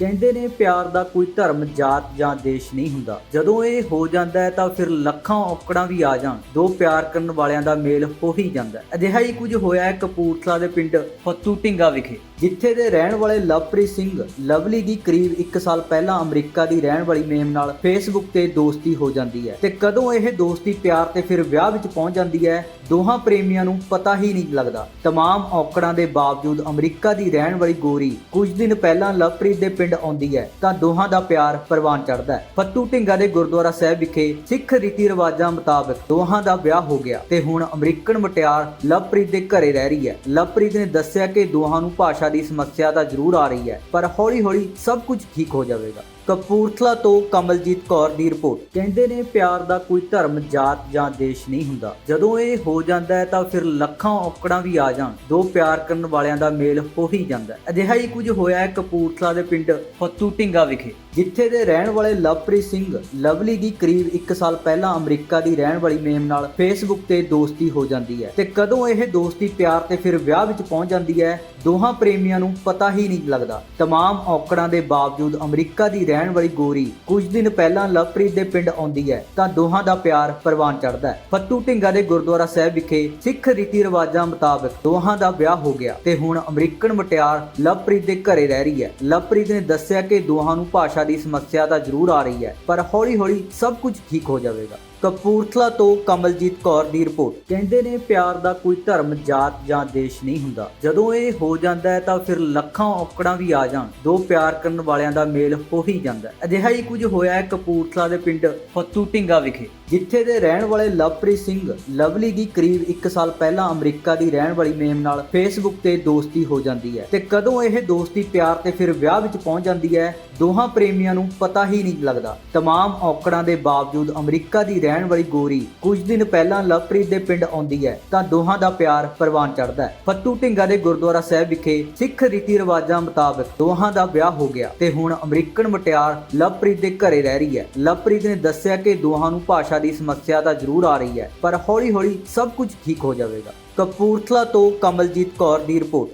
ਕਹਿੰਦੇ ਨੇ ਪਿਆਰ ਦਾ ਕੋਈ ਧਰਮ, ਜਾਤ ਜਾਂ ਦੇਸ਼ ਨਹੀਂ ਹੁੰਦਾ। ਜਦੋਂ ਇਹ ਹੋ ਜਾਂਦਾ ਹੈ ਤਾਂ ਫਿਰ ਲੱਖਾਂ ਔਕੜਾਂ ਵੀ ਆ ਜਾਣ। ਦੋ ਪਿਆਰ ਕਰਨ ਵਾਲਿਆਂ ਦਾ ਮੇਲ ਹੋ ਹੀ ਜਾਂਦਾ ਅਜਿਹਾ ਹੀ ਕੁਝ ਹੋਇਆ ਹੈ ਕਪੂਰਥਲਾ ਦੇ ਪਿੰਡ ਫੱਤੂ ਢਿੰਗਾ ਵਿਖੇ। ਜਿੱਥੇ ਦੇ ਰਹਿਣ ਵਾਲੇ ਲਵਪ੍ਰੀਤ ਸਿੰਘ ਲਵਲੀ ਦੀ ਕਰੀਬ 1 ਸਾਲ ਪਹਿਲਾਂ ਅਮਰੀਕਾ ਦੀ ਰਹਿਣ ਵਾਲੀ ਮੇਮ ਨਾਲ ਫੇਸਬੁੱਕ ਤੇ ਦੋਸਤੀ ਹੋ ਜਾਂਦੀ ਹੈ ਤੇ ਕਦੋਂ ਇਹ ਦੋਸਤੀ ਪਿਆਰ ਤੇ ਫਿਰ ਵਿਆਹ ਵਿੱਚ ਪਹੁੰਚ ਜਾਂਦੀ ਹੈ ਦੋਹਾਂ ਪ੍ਰੇਮੀਆਂ ਨੂੰ ਪਤਾ ਹੀ ਨਹੀਂ ਲੱਗਦਾ तमाम ਔਕੜਾਂ ਦੇ ਬਾਵਜੂਦ ਅਮਰੀਕਾ ਦੀ ਰਹਿਣ ਵਾਲੀ ਗੋਰੀ ਕੁਝ ਦਿਨ ਪਹਿਲਾਂ ਲਵਪ੍ਰੀਤ ਦੇ ਪਿੰਡ ਆਉਂਦੀ ਹੈ ਤਾਂ ਦੋਹਾਂ ਦਾ ਪਿਆਰ ਪ੍ਰਵਾਨ ਚੜਦਾ ਹੈ ਫੱਤੂ ਢਿੰਗਾ ਦੇ ਗੁਰਦੁਆਰਾ ਸਾਹਿਬ ਵਿਖੇ ਸਿੱਖ ਰੀਤੀ ਰਿਵਾਜਾਂ ਮੁਤਾਬਕ ਦੋਹਾਂ ਦਾ ਵਿਆਹ ਹੋ ਗਿਆ ਤੇ ਹੁਣ ਅਮਰੀਕਨ ਮਟਿਆਰ ਲਵਪ੍ਰੀਤ ਦੇ ਘਰੇ ਰਹਿ ਰਹੀ ਹੈ ਲਵਪ੍ਰੀਤ ਨੇ ਦੱਸਿਆ ਕਿ ਦੋਹਾਂ ਨੂੰ ਭਾਸ਼ਾ ਦੀ ਸਮੱਸਿਆ ਤਾਂ ਜ਼ਰੂਰ ਆ ਰਹੀ ਹੈ, ਪਰ ਹੌਲੀ-ਹੌਲੀ ਸਭ ਕੁਝ ਠੀਕ ਹੋ ਜਾਵੇਗਾ। ਕਪੂਰਥਲਾ ਤੋਂ ਕਮਲਜੀਤ ਕੌਰ ਦੀ ਰਿਪੋਰਟ। ਕਹਿੰਦੇ ਨੇ ਪਿਆਰ ਦਾ ਕੋਈ ਧਰਮ, ਜਾਤ ਜਾਂ ਦੇਸ਼ ਨਹੀਂ ਹੁੰਦਾ। ਜਦੋਂ ਇਹ ਹੋ ਜਾਂਦਾ ਹੈ ਤਾਂ ਫਿਰ ਲੱਖਾਂ ਔਕੜਾਂ ਵੀ ਆ ਜਾਣ। ਦੋ ਪਿਆਰ ਕਰਨ ਵਾਲਿਆਂ ਦਾ ਮੇਲ ਹੋ ਹੀ ਜਾਂਦਾ ਅਜਿਹਾ ਹੀ ਕੁਝ ਹੋਇਆ ਹੈ ਕਪੂਰਥਲਾ ਦੇ ਪਿੰਡ ਫੱਤੂ ਢਿੰਗਾ ਵਿਖੇ, ਜਿੱਥੇ ਦੇ ਰਹਿਣ ਵਾਲੇ ਲਵਪ੍ਰੀਤ ਸਿੰਘ ਲਵਲੀ ਦੀ ਕਰੀਬ 1 ਸਾਲ ਪਹਿਲਾਂ ਅਮਰੀਕਾ ਦੀ ਰਹਿਣ ਵਾਲੀ ਮੇਮ ਨਾਲ ਫੇਸਬੁੱਕ ਤੇ ਦੋਸਤੀ ਹੋ ਜਾਂਦੀ ਹੈ ਤੇ ਕਦੋਂ ਇਹ ਦੋਸਤੀ ਪਿਆਰ ਤੇ ਫਿਰ ਵਿਆਹ ਵਿੱਚ ਪਹੁੰਚ ਜਾਂਦੀ ਹੈ, ਦੋਹਾਂ ਪ੍ਰੇਮ ਪ੍ਰੇਮੀਆਂ ਨੂੰ ਪਤਾ ਹੀ ਨਹੀਂ ਲੱਗਦਾ तमाम ਔਕੜਾਂ ਦੇ ਬਾਵਜੂਦ ਅਮਰੀਕਾ ਦੀ ਰਹਿਣ ਵਾਲੀ ਗੋਰੀ ਕੁਝ ਦਿਨ ਪਹਿਲਾਂ ਲਵਪ੍ਰੀਤ ਦੇ ਪਿੰਡ ਆਉਂਦੀ ਹੈ ਤਾਂ ਦੋਹਾਂ ਦਾ ਪਿਆਰ ਪ੍ਰਵਾਨ ਚੜਦਾ ਹੈ ਫੱਤੂ ਢਿੰਗਾ ਦੇ ਗੁਰਦੁਆਰਾ ਸਾਹਿਬ ਵਿਖੇ ਸਿੱਖ ਰੀਤੀ ਰਿਵਾਜਾਂ ਮੁਤਾਬਕ ਦੋਹਾਂ ਦਾ ਵਿਆਹ ਹੋ ਗਿਆ ਤੇ ਹੁਣ ਅਮਰੀਕਨ ਮਟਿਆਰ ਲਵਪ੍ਰੀਤ ਦੇ ਘਰੇ ਰਹਿ ਰਹੀ ਹੈ ਲਵਪ੍ਰੀਤ ਨੇ ਦੱਸਿਆ ਕਿ ਦੋਹਾਂ ਨੂੰ ਭਾਸ਼ਾ ਦੀ ਸਮੱਸਿਆ ਤਾਂ ਜ਼ਰੂਰ ਆ ਰਹੀ ਹੈ ਪਰ ਹੌਲੀ-ਹੌਲੀ ਸਭ ਕੁਝ ਠੀਕ ਹੋ ਜਾਵੇਗਾ ਕਪੂਰਥਲਾ ਤੋਂ ਕਮਲਜੀਤ ਕੌਰ ਦੀ ਰਿਪੋਰਟ। ਕਹਿੰਦੇ ਨੇ ਪਿਆਰ ਦਾ ਕੋਈ ਧਰਮ, ਜਾਤ ਜਾਂ ਦੇਸ਼ ਨਹੀਂ ਹੁੰਦਾ। ਜਦੋਂ ਇਹ ਹੋ ਜਾਂਦਾ ਹੈ ਤਾਂ ਫਿਰ ਲੱਖਾਂ ਔਕੜਾਂ ਵੀ ਆ ਜਾਣ। ਦੋ ਪਿਆਰ ਕਰਨ ਵਾਲਿਆਂ ਦਾ ਮੇਲ ਹੋ ਹੀ ਜਾਂਦਾ ਅਜਿਹਾ ਹੀ ਕੁਝ ਹੋਇਆ ਹੈ ਕਪੂਰਥਲਾ ਦੇ ਪਿੰਡ ਫੱਤੂ ਢਿੰਗਾ ਵਿਖੇ। ਜਿੱਥੇ ਦੇ ਰਹਿਣ ਵਾਲੇ ਲਵਪ੍ਰੀਤ ਸਿੰਘ ਲਵਲੀ ਦੀ ਕਰੀਬ 1 ਸਾਲ ਪਹਿਲਾਂ ਅਮਰੀਕਾ ਦੀ ਰਹਿਣ ਵਾਲੀ ਮੇਮ ਨਾਲ ਫੇਸਬੁੱਕ ਤੇ ਦੋਸਤੀ ਹੋ ਜਾਂਦੀ ਹੈ ਤੇ ਕਦੋਂ ਇਹ ਦੋਸਤੀ ਪਿਆਰ ਤੇ ਫਿਰ ਵਿਆਹ ਵਿੱਚ ਪਹੁੰਚ ਜਾਂਦੀ ਹੈ ਦੋਹਾਂ ਪ੍ਰੇਮੀਆਂ ਨੂੰ ਪਤਾ ਹੀ ਨਹੀਂ ਲੱਗਦਾ तमाम ਔਕੜਾਂ ਦੇ ਬਾਵਜੂਦ ਅਮਰੀਕਾ ਦੀ ਰਹਿਣ ਵਾਲੀ ਗੋਰੀ ਕੁਝ ਦਿਨ ਪਹਿਲਾਂ ਲਵਪ੍ਰੀਤ ਦੇ ਪਿੰਡ ਆਉਂਦੀ ਹੈ ਤਾਂ ਦੋਹਾਂ ਦਾ ਪਿਆਰ ਪ੍ਰਵਾਨ ਚੜਦਾ ਹੈ ਫੱਤੂ ਢਿੰਗਾ ਦੇ ਗੁਰਦੁਆਰਾ ਸਾਹਿਬ ਵਿਖੇ ਸਿੱਖ ਰੀਤੀ ਰਿਵਾਜਾਂ ਮੁਤਾਬਕ ਦੋਹਾਂ ਦਾ ਵਿਆਹ ਹੋ ਗਿਆ ਤੇ ਹੁਣ ਅਮਰੀਕਨ ਮਟਿਆਰ ਲਵਪ੍ਰੀਤ ਦੇ ਘਰੇ ਰਹਿ ਰਹੀ ਹੈ ਲਵਪ੍ਰੀਤ ਨੇ ਦੱਸਿਆ ਕਿ ਦੋਹਾਂ ਨੂੰ ਭਾਸ਼ਾ ਦੀ ਸਮੱਸਿਆ ਤਾਂ ਜ਼ਰੂਰ ਆ ਰਹੀ ਹੈ, ਪਰ ਹੌਲੀ-ਹੌਲੀ ਸਭ ਕੁਝ ਠੀਕ ਹੋ ਜਾਵੇਗਾ। ਕਪੂਰਥਲਾ ਤੋਂ ਕਮਲਜੀਤ ਕੌਰ ਦੀ ਰਿਪੋਰਟ।